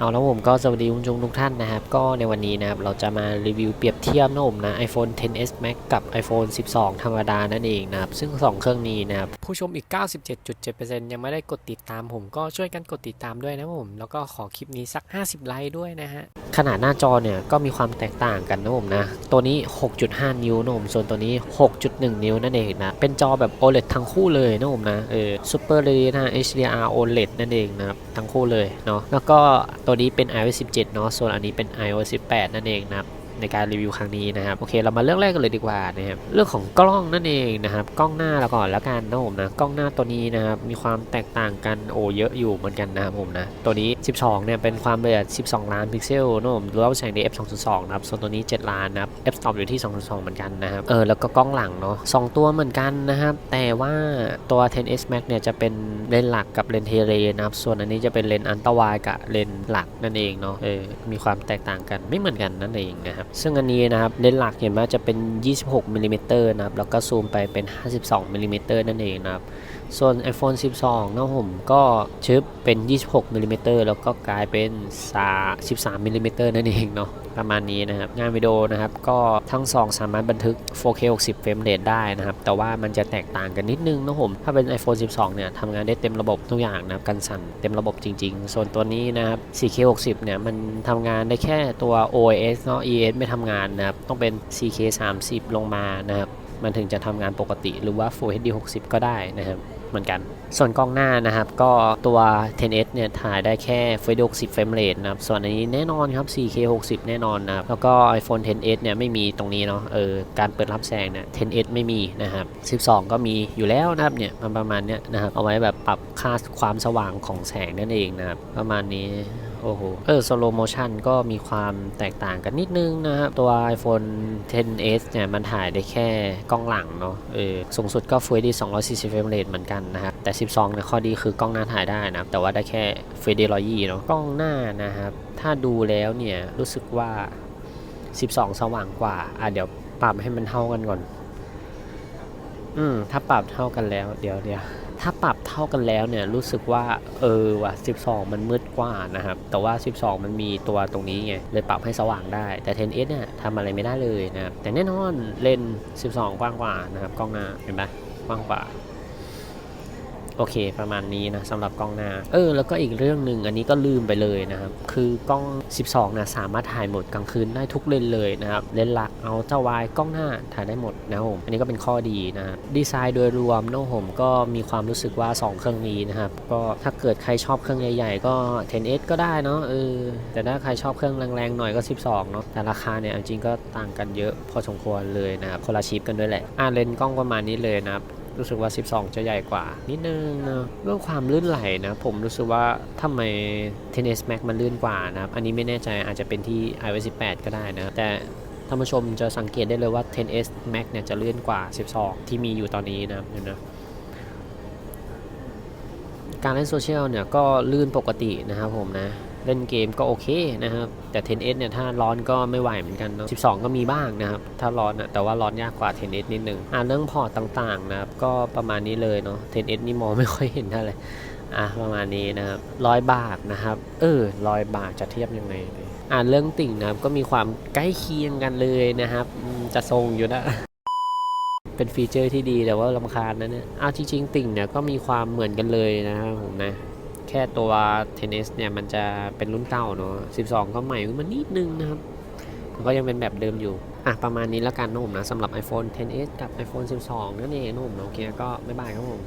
เอาแล้วผมก็สวัสดีคุณผู้ชมทุกท่านนะครับ ก็ในวันนี้นะครับ เราจะมารีวิวเปรียบเทียบนะผมนะ iPhone 10s Max กับ iPhone 12 ธรรมดานั่นเองนะครับ ซึ่ง 2 เครื่องนี้นะครับ ผู้ชมอีก 97.7%ยังไม่ได้กดติดตามผมก็ช่วยกันกดติดตามด้วยนะผม แล้วก็ขอคลิปนี้สัก 50 ไลค์ด้วยนะฮะ ขนาดหน้าจอเนี่ย ก็มีความแตกต่างกันนะผมนะ ตัวนี้ 6.5 นิ้วนะผมส่วนตัวนี้ 6.1 นิ้วนั่นเองนะเป็นจอแบบ OLED ทั้งคู่เลยนะผมนะเออ Super Retina HDR OLED นั่นเองนะครับทั้งคู่เลยเนาะแล้วก็ตวนี้เป็น iOS 17 เนาะ ส่วนอันนี้เป็น iOS 18 นั่นเองนะครับ ในการรีวิวครั้งนี้นะครับโอเคเรามาเรื่องแรกกันเลยดีกว่านะครับเรื่องของกล้องนั่นเองนะครับกล้องหน้าเราก่อนแล้วกันนะผมนะกล้องหน้าตัวนี้นะครับมีความแตกต่างกันโอเยอะอยู่เหมือนกันนะครับผมนะตัวนี้ 12เนี่ยเป็นความละเอียด 12 ล้านพิกเซลนะผมรู้ว่าแสงใน f 2.2นะครับส่วนตัวนี้ 7 ล้านนะครับ f stop อยู่ที่ 2.2 เหมือนกันนะครับเออแล้วก็กล้องหลังเนาะสองตัวเหมือนกันนะครับแต่ว่าตัว 10s max เนี่ยจะเป็นเลนหลักกับเลนเทเลนะครับส่วนอันนี้จะเป็นเลนอันตรวายกับเลนหลักนั่นเองเนาะเออมีความแตกต่างกันไม่เหมือนกันนั่นเองนะครับซึ่งอันนี้นะครับเลนส์หลักเห็นว่าจะเป็น 26มิลลิเมตรนะครับ แล้วก็ซูมไปเป็น 52มิลลิเมตรนั่นเองนะครับ ส่วน iPhone 12นะผมก็ชึบเป็น 26มิลลิเมตรแล้วก็กลายเป็น 13มิลลิเมตรนั่นเองเนาะ ประมาณนี้นะครับ งานวิดีโอนะครับก็ทั้ง 2 สามารถบันทึก 4K 60 เฟรมเรทได้นะครับ แต่ว่ามันจะแตกต่างกันนิดนึงนะผม ถ้าเป็น iPhone 12 เนี่ยทำงานได้เต็มระบบทุกอย่างนะครับกันสั่นเต็มระบบจริง ๆ ส่วนตัวนี้นะครับ 4K 60 เนี่ยมันทำงานได้แค่ตัว OS เนาะ ES ไม่ทำงานนะครับ ต้องเป็น 4K 30 ลงมานะครับ มันถึงจะทำงานปกติหรือว่า Full HD 60 ก็ได้นะครับ เหมือนกัน ส่วนกล้องหน้านะครับ ก็ตัว 10s เนี่ยถ่ายได้แค่ Full HD 60เฟรมเรทนะครับ ส่วนอันนี้แน่นอนครับ 4K 60 แน่นอนนะครับ แล้วก็ iPhone 10s เนี่ยไม่มีตรงนี้เนาะเออการเปิดรับแสงเนี่ย 10s ไม่มีนะครับ 12 ก็มีอยู่แล้วนะครับเนี่ยประมาณเนี้ยนะครับเอาไว้แบบปรับค่าความสว่างของแสงนั่นเองนะครับประมาณนี้ โอ้โห เออ slow motion ก็มีความแตกต่างกันนิดนึงนะครับ ตัว iPhone 10s เนี่ย มันถ่ายได้แค่กล้องหลังเนาะเออสูงสุดก็ Full HD 240 เฟรมเรทเหมือนกันนะครับ แต่ 12เนี่ยข้อดีคือกล้องหน้าถ่ายได้นะแต่ว่าได้แค่ Full HD 120เนาะกล้องหน้านะครับ ถ้าดูแล้วเนี่ย รู้สึกว่า 12 สว่างกว่า อะเดี๋ยวปรับให้มันเท่ากันก่อน อืม ถ้าปรับเท่ากันแล้ว เดี๋ยวเดี๋ยว ถ้าปรับเท่ากันแล้วเนี่ยรู้สึกว่าเออว่ะ12 มันมืดกว่านะครับ แต่ว่า 12 มันมีตัวตรงนี้ไงเลยปรับให้สว่างได้ แต่ 10s เนี่ยทำอะไรไม่ได้เลยนะครับแต่แน่นอนเลนส์12 กว้างกว่านะครับกล้องหน้าเห็นปะกว้างกว่า โอเค ประมาณนี้นะสำหรับกล้องหน้า เออ แล้วก็อีกเรื่องหนึ่งอันนี้ก็ลืมไปเลยนะครับ คือกล้อง 12 นะ สามารถถ่ายหมดกลางคืนได้ทุกเลนเลยนะครับ เลนหลักเอาเจ้าวายกล้องหน้าถ่ายได้หมดนะครับผมอันนี้ก็เป็นข้อดีนะครับดีไซน์โดยรวมโนะผมก็มีความรู้สึกว่า 2 เครื่องนี้นะครับ ก็ถ้าเกิดใครชอบเครื่องใหญ่ๆ ก็ 10s ก็ได้เนาะเออแต่ถ้าใครชอบเครื่องแรงๆหน่อยก็ 12 เนาะแต่ราคาเนี่ยจริงๆก็ต่างกันเยอะพอสมควรเลยนะครับคนละชิปกันด้วยแหละอ่าเลนกล้องประมาณนี้เลยนะครับ รู้สึกว่า 12 จะใหญ่กว่า นิดนึงนะเรื่องความลื่นไหลนะผมรู้สึกว่าทำไม 10s Max มันลื่นกว่านะครับอันนี้ไม่แน่ใจอาจจะเป็นที่ iOS 18 ก็ได้นะแต่ท่านผู้ชมจะสังเกตได้เลยว่า 10s Max เนี่ยจะลื่นกว่า 12 ที่มีอยู่ตอนนี้นะครับเห็นนะการเล่นโซเชียลเนี่ยก็ลื่นปกตินะครับผมนะ เล่นเกมก็โอเคนะครับ แต่ 10s เนี่ยถ้าร้อนก็ไม่ไหวเหมือนกันเนาะ 12 ก็มีบ้างนะครับ ถ้าร้อนนะแต่ว่าร้อนยากกว่า 10s นิดนึง อ่าเรื่องพอร์ตต่างๆนะครับ ก็ประมาณนี้เลยเนาะ 10s นี่มองไม่ค่อยเห็นเท่าไหร่อะประมาณนี้นะครับร้อยบาทนะครับ เออร้อยบาทจะเทียบยังไงอ่าเรื่องติ่งนะครับก็มีความใกล้เคียงกันเลยนะครับ จะทรงอยู่นะ เป็นฟีเจอร์ที่ดีแต่ว่าลำคาญนะเนี่ยอ้าวจริงๆติ่งเนี่ยก็มีความเหมือนกันเลยนะครับผมนะ แค่ตัว 10s เนี่ยมันจะเป็นรุ่นเก่าเนาะ 12 ก็ใหม่ขึ้นมานิดนึงนะครับมันก็ยังเป็นแบบเดิมอยู่ อะ ประมาณนี้แล้วกันนะผมนะสำหรับ iPhone 10s กับ iPhone 12 นั่นเองนะผมโอเคก็บ๊ายบายครับผม